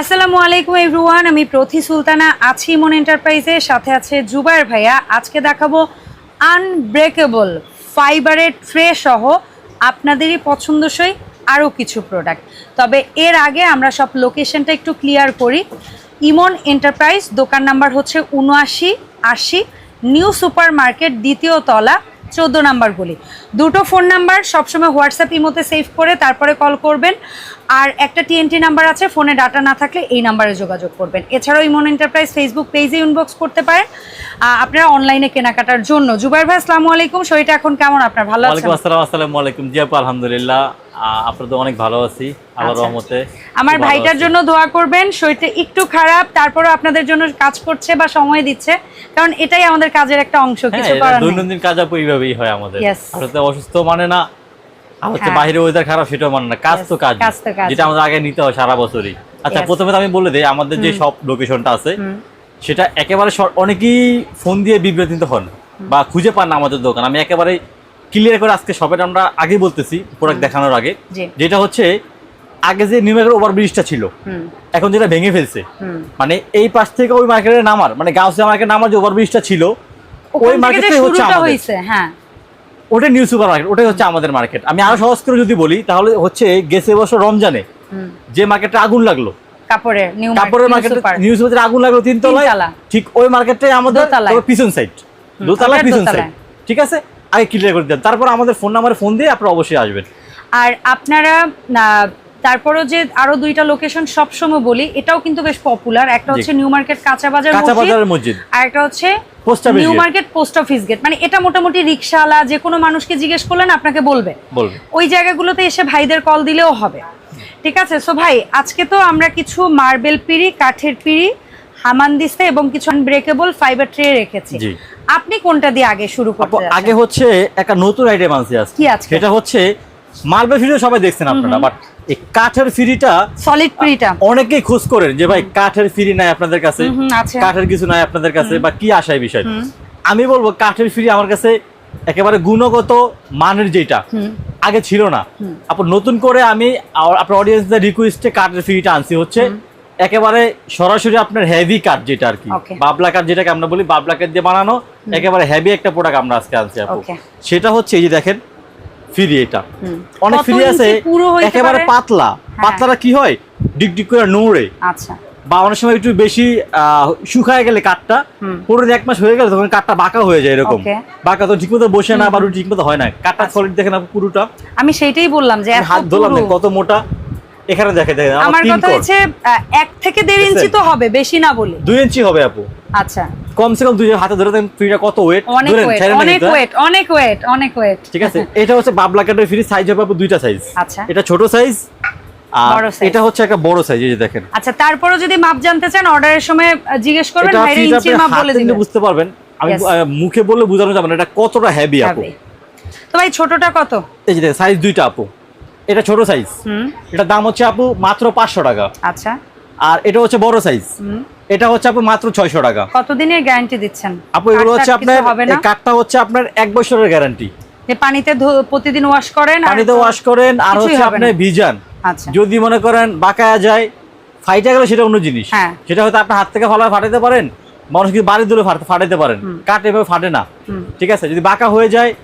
আসসালামু আলাইকুম এভরিওয়ান আমি প্রথি সুলতানা, আছি মন এন্টারপ্রাইজের সাথে আছে জুবাইর ভাইয়া। আজকে দেখাবো আনব্রেকেবল ফাইবারের ট্রে সহ আপনাদেরই পছন্দসই আরও কিছু প্রোডাক্ট তবে এর আগে আমরা সব লোকেশনটা একটু ক্লিয়ার করি। ইমন এন্টারপ্রাইজ দোকান নাম্বার হচ্ছে উনআশি, আশি, নিউ সুপার মার্কেট দ্বিতীয় তলা চোদ্দ নাম্বার বলি দুটো ফোন নাম্বার সবসময় হোয়াটসঅ্যাপ ইমোতে সেভ করে তারপরে কল করবেন। আর একটা টিএনটি নাম্বার আছে ফোনে ডাটা না থাকলে এই নাম্বারে যোগাযোগ করবেন। এছাড়াও ইমন এন্টারপ্রাইজ ফেসবুক পেজে ইনবক্স করতে পারেন। আপনারা অনলাইনে কেনাকাটার জন্য। জুবাইর ভাই, আসসালামু আলাইকুম। শরীরটা এখন কেমন? আপনার ভালো আছেন? আসসালাম আলাইকুম। জি আলহামদুলিল্লাহ। আপনাদের অনেক ভালো আছি আল্লাহর আচ্ছা। রহমতে। আমার ভাইটার জন্য দোয়া করবেন শরীরটা একটু খারাপ তারপরও আপনাদের জন্য কাজ করছে বা সময় দিচ্ছে কারণ এটাই আমাদের কাজের একটা অংশ হ্যাঁ কিছু করার দৈনন্দিন কাজ আপু এইভাবেই হয় আমাদের। Yes. অসুস্থ মানে না আর হচ্ছে হ্যাঁ। বাইরে ওয়েদার খারাপ সেটাও মানে না। কাজ তো কাজ। যেটা আমাদের আগে নিতে হয় সারা বছরই। আচ্ছা প্রথমে আমি বলে দিই আমাদের যে সব লোকেশনটা আছে সেটা একেবারে অনেকেই ফোন দিয়ে বিভ্রান্তিত হন বা খুঁজে পান না আমাদের দোকান। আমি একেবারে ক্লিয়ার করে আজকে সবের আমরা আগে বলতেছি প্রোডাক্ট দেখানোর আগে। যেটা হচ্ছে আগে যে নিউ ওভার ব্রিজটা ছিল এখন যেটা ভেঙে ফেলছে মানে এই পাশ থেকে ওই মার্কেটে নামার মানে গাউসিয়া মার্কেট নামার যে ওভারব্রিজটা ছিল ওই থেকে হচ্ছে আমাদের। হ্যাঁ। ওটা নিউ সুপার মার্কেট ওটাই হচ্ছে আমাদের মার্কেট আমি আরও সহজ করে যদি বলি তাহলে হচ্ছে গেছে বছর রমজানে যে মার্কেটে আগুন লাগল কাপড়ের নিউ কাপড়ের মার্কেটে নিউ সুপারে আগুন লাগল তিনতলা। ঠিক ওই মার্কেটটাই আমাদের পিছন সাইড দোতলা পিছন সাইড ঠিক আছে? আগে ক্লিয়ার করে দেন তারপর আমাদের ফোন নাম্বারে ফোন দিয়ে আপনারা অবশ্যই আসবেন। আর আপনারা তারপরও যে আরও দুইটা লোকেশন সবসময় বলি এটাও কিন্তু বেশ পপুলার একটা হচ্ছে নিউ মার্কেট কাঁচা বাজার কাঁচা মসজিদ, বাজারের মসজিদ। আর একটা হচ্ছে New. Market post office gate মানে এটা মোটামুটি রিক্সাওয়ালা যে কোনো মানুষকে জিজ্ঞেস করলেন আপনাকে বলবে। ওই জায়গাগুলোতে এসে ভাইদের কল দিলেও হবে। ঠিক আছে? সো ভাই আজকে তো আমরা কিছু মার্বেল পিড়ি কাঠের পিড়ি হামানদিস্তা এবং কিছু আনব্রেকেবল ফাইবার ট্রে রেখেছি। আপনি কোনটা দিয়ে আগে শুরু করতে আগে হচ্ছে একটা নতুন আইটেম আনছি আজকে কি আজকে? সেটা হচ্ছে মালবে ফ্রিজও সবাই দেখছেন আপনারা বাট এই কাঠের ফ্রিটা সলিড পিড়িটা অনেকেই খোঁজ করেন যে ভাই কাঠের ফ্রি নাই আপনাদের কাছে আছে। কাঠের কিছু নাই আপনাদের কাছে বা কি আশায় বিষয় আমি বলব কাঠের ফ্রি আমার কাছে একেবারে গুণগত মানের যেটা আগে ছিল না। আপনার নতুন করে আমি আপনার অডিয়েন্সদের রিকোয়েস্টে কাঠের ফ্রিটা আনছি হচ্ছে একেবারে সরাসরি আপনার হেভি কাঠ যেটা আর কি। বাবলা কাঠ যেটাকে আমরা বলি বাবলা কাঠ দিয়ে বানানো একেবারে হেভি একটা প্রোডাক্ট আমরা আজকে আনছি আপু। সেটা হচ্ছে এই যে দেখেন ফ্রি এটা। অনেক ফ্রি আছে একেবারে পাতলা। পাতলাটা কি হয়? ডিক ডিক করে নড়ে। আচ্ছা। বা অনেক সময় একটু বেশি শুকায় গেলে কাঠটা। পুরো এক মাস হয়ে গেলে তখন কাঠটা বাঁকা হয়ে যায় এরকম। বাঁকা তো ঠিকমতো বসে না বা ঠিকমতো হয় না। কাঠটা সলিড দেখেন আপনি পুরোটা। আমি সেইটাই বললাম যে হাত ধরলাম কত মোটা। এখানে দেখে দেখেন আমার কথা হচ্ছে এক থেকে দেড় ইঞ্চি তো হবে বেশি না বলে। দুই ইঞ্চি হবে আপু। আচ্ছা। কমসে কম দুই হাতে ধরে দেখেন ফ্রিটা কত ওয়েট অনেক ওয়েট অনেক ওয়েট অনেক ওয়েট অনেক ওয়েট ঠিক আছে এটা হচ্ছে বাবলা কাঠের ফ্রি সাইজ হবে আপু দুইটা সাইজ আচ্ছা। এটা ছোট সাইজ আর এটা হচ্ছে একটা বড় সাইজ এই যে দেখেন। আচ্ছা তারপরও যদি মাপ জানতে চান অর্ডারের সময় জিজ্ঞেস করবেন এটা ভাইরা ইঞ্চির মাপ বলে দিবেন। বুঝতে পারবেন। আমি মুখে বললে বোঝানো যাবে না এটা কতটা হেভি আপু। তো ভাই ছোটটা কত? এই যে সাইজ দুইটা আপু। এটা ছোট সাইজ হুম। এটার দাম হচ্ছে আপু মাত্র পাঁচশো টাকা। আচ্ছা। আর এটা হচ্ছে বড় সাইজ এটা হচ্ছে আপু মাত্র ছয়শো টাকা। কতদিনের গ্যারান্টি দিচ্ছেন? আপু এগুলো হচ্ছে আপনার কাঠটা হচ্ছে আপনার এক বছরের গ্যারান্টি যে পানিতে প্রতিদিন ওয়াশ করেন আর পানিতে ওয়াশ করেন আর হচ্ছে আপনি ভিজান। আচ্ছা। যদি মনে করেন বাঁকায়া যায় ফাইটা গেলে সেটা অন্য জিনিস। হ্যাঁ। সেটা হয়তো আপনার হাত থেকে ভালো ফাটাতে পারেন মানুষ কিন্তু বাড়ি দূরে ফাট- ফাটাতে পারেন। কাঠ এভাবে ফাটে না। ঠিক আছে? যদি বাঁকা হয়ে যায়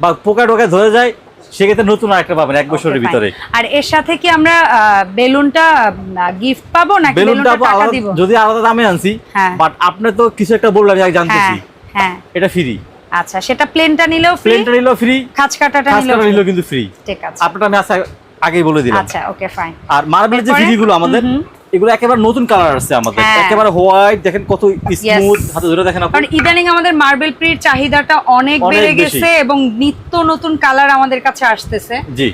বা পোকা টোকায় ধরে যায় সেক্ষেত্রে নতুন আরেকটা পাবেন এক বছরের ভিতরে। আর এর সাথে কি আমরা বেলুনটা গিফট পাবো নাকি বেলুনটা টাকা দিব? যদি আলাদা দামে আনছি হ্যাঁ। বাট আপনি তো কিছু একটা বললাম আমি হ্যাঁ জানতেছি। হ্যাঁ এটা ফ্রি আচ্ছা সেটা প্লেনটা নিলেও ফ্রি প্লেনটা নিলেও ফ্রি খাঁচ কাটাটা নিলেও কিন্তু ফ্রি ঠিক আছে। আপনারটা আমি আজকে আগেই বলে দিলাম। আচ্ছা ওকে ফাইন আর মার্বেলের যে? ফ্রিগুলো আমাদের এগুলো একেবারে নতুন কালার আসছে আমাদের। হ্যাঁ। একেবারে হোয়াইট দেখেন কত স্মুথ হাতে ধরে দেখেন আপনি কারণ ইদানিং আমাদের মার্বেল প্রির চাহিদাটা অনেক বেড়ে গেছে এবং নিত্য নতুন কালার আমাদের কাছে আসতেছে। জি।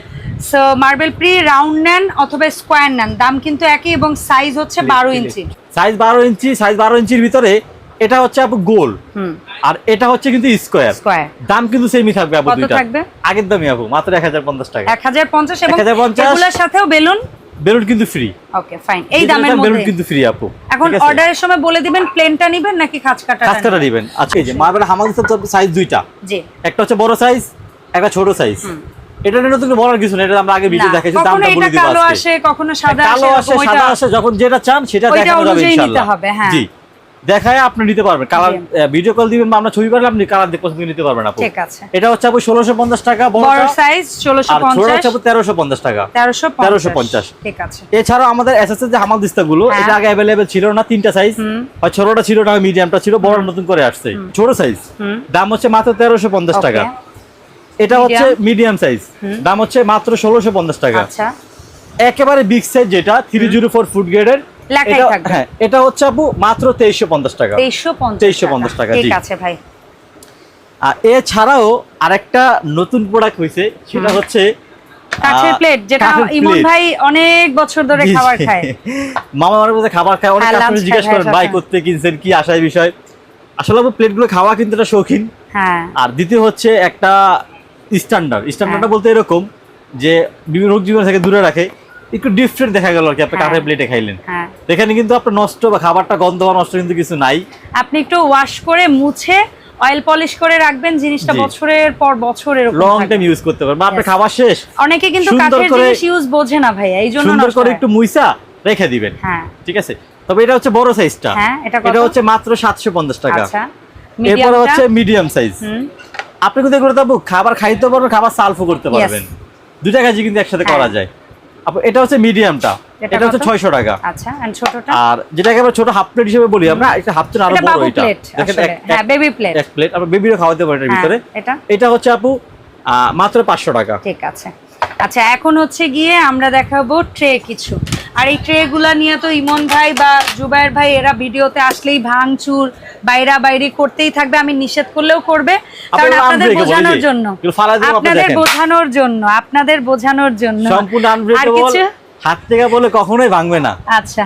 সো মার্বেল প্রি রাউন্ড নেন অথবা স্কোয়ার নেন দাম কিন্তু একই এবং সাইজ হচ্ছে বারো ইঞ্চি। সাইজ বারো ইঞ্চি সাইজ বারো ইঞ্চির ভিতরে এটা হচ্ছে আপু গোল। হুম। আর এটা হচ্ছে কিন্তু স্কোয়ার স্কোয়ার দাম কিন্তু সেমই থাকবে আপু কত দুইটা। থাকবে? আগের দামই আপু মাত্র এক হাজার পঞ্চাশ টাকা। এক হাজার পঞ্চাশ এবং এগুলোর সাথেও বেলুন বেলুন কিন্তু ফ্রি ওকে ফাইন এই দামের মধ্যে বেলুন কিন্তু ফ্রি আপু। এখন অর্ডারের সময় বলে দিবেন প্লেনটা নেবেন নাকি খাঁচ কাটা নেবেন দিবেন। আচ্ছা এই যে মার্বেল হামাদের সাইজ দুইটা। জি। একটা হচ্ছে বড় সাইজ একটা ছোট সাইজ এটা নিয়ে তো বলার কিছু না এটা আমরা আগে ভিডিও দেখাইছি দামটা বলে দিব কালো আসে কখনো সাদা আসে কালো আসে সাদা আসে যখন যেটা চান সেটা দেখানো যাবে ইনশাআল্লাহ হবে, হ্যাঁ। জি। দেখায় আপনি নিতে পারবেন। কালার ভিডিও কল দিবেন বা আমরা ছবি পারলে আপনি কালার দেখে পছন্দ নিতে পারবেন আপু। ঠিক আছে। এটা হচ্ছে আপু ষোলোশো পঞ্চাশ টাকা বড় সাইজ ষোলোশো আর ছোট হচ্ছে আপু তেরোশো পঞ্চাশ টাকা। তেরোশো 1350 ঠিক আছে। এছাড়াও আমাদের এসএসএস যে হামাল দিস্তা গুলো হ্যাঁ। এটা আগে অ্যাভেলেবেল ছিল না তিনটা সাইজ আর ছোটটা ছিল না মিডিয়ামটা ছিল বড় নতুন করে আসছে। ছোট সাইজ দাম হচ্ছে মাত্র তেরোশো পঞ্চাশ টাকা। এটা হচ্ছে মিডিয়াম সাইজ দাম হচ্ছে মাত্র ষোলোশো পঞ্চাশ টাকা। আচ্ছা। একেবারে বিগ সাইজ যেটা থ্রি জিরো ফোর ফুট গ্রেডের লেখাই থাকবে। হ্যাঁ এটা হচ্ছে আপু মাত্র তেইশশো পঞ্চাশ টাকা। তেইশশো পঞ্চাশ 2350 টাকা, ঠিক আছে ভাই। আর এছাড়াও আরেকটা নতুন প্রোডাক্ট সেটা হচ্ছে কাঠের প্লেট যেটা ইমন ভাই অনেক বছর ধরে খাবার খায়। মামা আমার মধ্যে খাবার খায় অনেক হ্যাঁ, কাস্টমার জিজ্ঞেস করেন হ্যাঁ, ভাই করতে কিনছেন? কি আশায় বিষয়? আসলে আপু প্লেটগুলো খাওয়া কিন্তু এটা শৌখিন। হ্যাঁ। আর দ্বিতীয় হচ্ছে একটা স্ট্যান্ডার্ড স্ট্যান্ডার্ডটা বলতে এরকম যে বিভিন্ন রোগ জীবন থেকে দূরে রাখে। একটু ডিফারেন্ট দেখা গেল আর কি আপনি হ্যাঁ। কাঠের প্লেটে খাইলেন। হ্যাঁ। এখানে কিন্তু আপনার নষ্ট বা খাবারটা গন্ধ বা নষ্ট কিন্তু কিছু নাই। আপনি একটু ওয়াশ করে মুছে অয়েল পলিশ করে রাখবেন জিনিসটা বছরের পর বছর এরকম লং টাইম ইউজ করতে পারবেন। বা আপনার খাবার শেষ অনেকে কিন্তু কাঠের জিনিস ইউজ বোঝে না ভাইয়া এই জন্য সুন্দর করে একটু মুইসা রেখে দিবেন। হ্যাঁ। ঠিক আছে? তবে এটা হচ্ছে বড় সাইজটা হ্যাঁ, এটা হচ্ছে মাত্র সাতশো পঞ্চাশ টাকা। আচ্ছা। এরপরে হচ্ছে মিডিয়াম সাইজ আপনি কিন্তু এগুলো খাবার খাইতে পারবেন খাবার সালফও করতে পারবেন। দুটা কাজই কিন্তু একসাথে হ্যাঁ। করা যায়। আপু এটা হচ্ছে মিডিয়ামটা এটা হচ্ছে কত? ছয়শো টাকা। আচ্ছা এন্ড ছোটটা? আর যেটাকে আমরা ছোট হাফ প্লেট হিসেবে বলি আমরা এটা হাফ আরও বড় এটা। দেখেন হ্যাঁ বেবি প্লেট এক প্লেট আমরা বেবিরও খাওয়াতে পারি এর ভিতরে। এটা? এটা হচ্ছে আপু মাত্র পাঁচশো টাকা। ঠিক আছে। আচ্ছা এখন হচ্ছে গিয়ে আমরা দেখাবো ট্রে কিছু। আর এই ট্রে গুলা নিয়ে তো ইমন ভাই বা জুবাইর ভাই এরা ভিডিওতে আসলেই ভাঙচুর বাইরা বাইরি করতেই থাকবে আমি নিষেধ করলেও করবে কারণ আপনাদের বোঝানোর জন্য আপনাদের বোঝানোর জন্য আপনাদের বোঝানোর জন্য। সম্পূর্ণ আনব্রেকেবল হাত থেকে বলে কখনোই ভাঙবে না। আচ্ছা।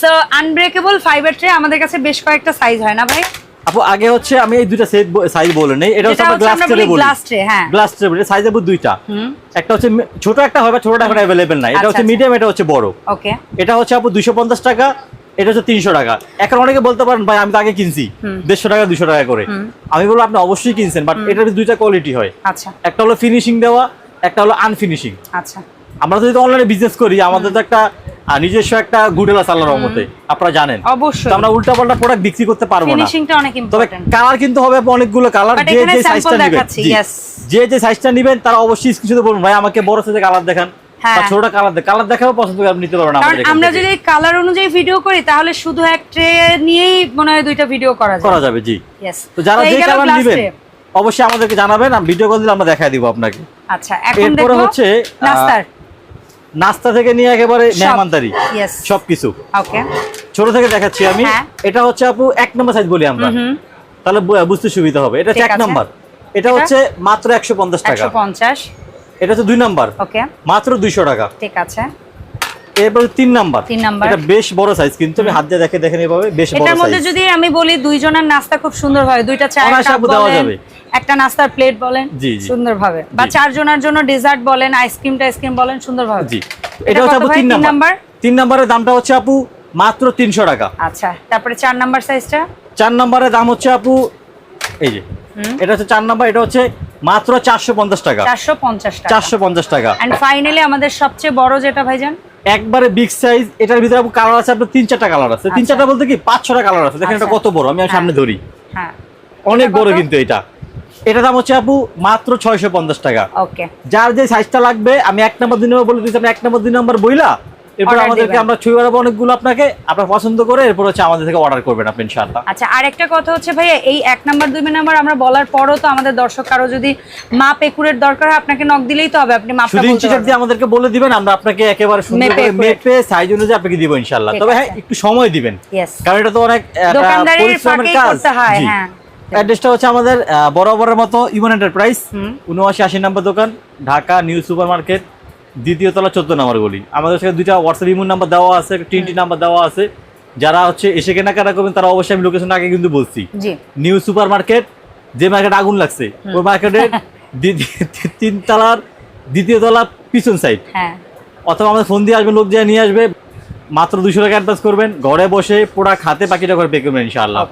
সো আনব্রেকেবল ফাইবার ট্রে আমাদের কাছে বেশ কয়েকটা সাইজ হয় না ভাই? আপু আগে হচ্ছে আমি এই দুইটা সেট সাইজ বলে নেই এটা হচ্ছে আমরা গ্লাস ট্রে বলি গ্লাস ট্রে হ্যাঁ। গ্লাস ট্রে বলি সাইজ আপু দুইটা। হুম। একটা হচ্ছে ছোট একটা হবে ছোটটা এখন অ্যাভেলেবেল না এটা আচ্ছা, হচ্ছে আচ্ছা। মিডিয়াম এটা হচ্ছে বড়। ওকে এটা হচ্ছে আপু দুইশো পঞ্চাশ টাকা এটা হচ্ছে তিনশো টাকা। এখন অনেকে বলতে পারেন ভাই আমি তো আগে কিনছি। দেড়শো টাকা দুশো টাকা করে। আমি বলব আপনি অবশ্যই কিনছেন বাট এটার দুইটা কোয়ালিটি হয়। আচ্ছা। একটা হলো ফিনিশিং দেওয়া একটা হলো আনফিনিশিং আচ্ছা। আমরা যদি অনলাইনে বিজনেস করি আমাদের তো একটা নিজস্ব একটা গুডেল আছে আল্লাহর রহমতে আপনারা জানেন। অবশ্যই। আমরা উল্টা পাল্টা প্রোডাক্ট বিক্রি করতে পারব না। ফিনিশিংটা অনেক তবে কালার কিন্তু হবে অনেকগুলো কালার যে যে সাইজটা নেবেন। যে যে সাইজটা নেবেন তারা অবশ্যই স্ক্রিনশটে বলুন ভাই আমাকে বড় সাইজের কালার দেখান। ছোট কালার কালার দেখাও পছন্দ করে নিতে পারবেন কারণ আমরা যদি কালার অনুযায়ী ভিডিও করি তাহলে শুধু এক ট্রে নিয়েই মনে হয় দুইটা ভিডিও করা করা যাবে জি। তো যারা যে কালার নেবেন অবশ্যই আমাদেরকে জানাবেন আমি ভিডিও কল দিলে আমরা দেখাই দিব আপনাকে। আচ্ছা এখন দেখব হচ্ছে, নাস্তার। নাস্তা থেকে নিয়ে একেবারে মেহমানদারি সবকিছু। ওকে ছোট থেকে দেখাচ্ছি আমি। হ্যাঁ। এটা হচ্ছে আপু এক নম্বর সাইজ বলি আমরা। তাহলে বুঝতে সুবিধা হবে। এটা হচ্ছে এক নম্বর। এটা হচ্ছে মাত্র একশো পঞ্চাশ টাকা। একশো পঞ্চাশ। এটা হচ্ছে দুই নাম্বার। ওকে। মাত্র দুইশো টাকা। ঠিক আছে। এরপর তিন নাম্বার। তিন নাম্বার। এটা বেশ বড় সাইজ কিন্তু আমি হাত দিয়ে দেখে দেখে এভাবে বেশ বড় এটার মধ্যে যদি আমি বলি দুইজনের নাস্তা খুব সুন্দর হয় দুইটা আপু দেওয়া যাবে। একটা নাস্তার প্লেট বলেন। সুন্দরভাবে বা চারজনের জন্য ডেজার্ট বলেন আইসক্রিম টাইসক্রিম বলেন সুন্দরভাবে জি। এটা হচ্ছে আপু তিন নাম্বার? তিন নাম্বারের দামটা হচ্ছে আপু মাত্র তিনশো টাকা। আচ্ছা তারপরে চার নাম্বার সাইজটা চার নাম্বারের দাম হচ্ছে আপু এই যে এটা হচ্ছে চার নাম্বার এটা হচ্ছে মাত্র চারশো পঞ্চাশ টাকা। চারশো পঞ্চাশ টাকা। চারশো পঞ্চাশ টাকা। অ্যান্ড ফাইনালি আমাদের সবচেয়ে বড় যেটা ভাইজান? একবারে বিগ সাইজ এটার ভিতরে আপু কালার আছে আপনার তিন চারটা কালার আছে। তিন আচ্ছা। চারটা বলতে কি পাঁচ ছটা কালার আছে। দেখেন এটা আচ্ছা। কত বড় আমি সামনে ধরি। হ্যাঁ। অনেক বড়? কিন্তু এটা। এটা দাম হচ্ছে আপু মাত্র ছয়শো পঞ্চাশ টাকা। ওকে যার যে সাইজটা লাগবে আমি এক নম্বর দুই নম্বর বলে দিচ্ছি আপনি এক নম্বর দুই নম্বর বইলা এরপর আমাদেরকে আমরা ছবি বাড়াবো অনেকগুলো আপনাকে। আপনার পছন্দ করে এরপর হচ্ছে আমাদের থেকে অর্ডার করবেন আপনি ইনশাআল্লাহ। আচ্ছা আরেকটা কথা হচ্ছে ভাইয়া এই এক নাম্বার দুই নাম্বার আমরা বলার পরও তো আমাদের দর্শক কারও যদি মাপ একুরেট দরকার হয় আপনাকে নক দিলেই তো হবে আপনি মাপটা বলতে ইঞ্চি। দিয়ে আমাদেরকে বলে দিবেন আমরা আপনাকে একেবারে সুন্দর মেপে করে। মেপে সাইজ অনুযায়ী আপনাকে দিব ইনশাআল্লাহ। তবে হ্যাঁ একটু সময় দিবেন। কারণ এটা তো অনেক একটা পরিশ্রমের কাজ। হয়। অ্যাড্রেসটা হচ্ছে আমাদের বরাবরের মতো ইমন এন্টারপ্রাইজ উনআশি আশি নম্বর দোকান ঢাকা নিউ সুপার মার্কেট দ্বিতীয় তলা চোদ্দ নম্বর গলি। আমাদের সাথে দুইটা হোয়াটসঅ্যাপ ইমন নাম্বার দেওয়া আছে তিনটি নাম্বার দেওয়া আছে। যারা হচ্ছে এসে কেনাকাটা করবেন তারা অবশ্যই আমি লোকেশন আগে কিন্তু বলছি। নিউ সুপার মার্কেট যে মার্কেট আগুন লাগছে ওই মার্কেটের তিন তলার দ্বিতীয় তলা পিছন সাইড হ্যাঁ। অথবা আমাদের ফোন দিয়ে আসবে লোক যায় নিয়ে আসবে। মাত্র দুশো টাকা অ্যাডভান্স করবেন ঘরে বসে পুরা খাতে বাকিটা করে পে করবেন ইনশাআল্লাহ।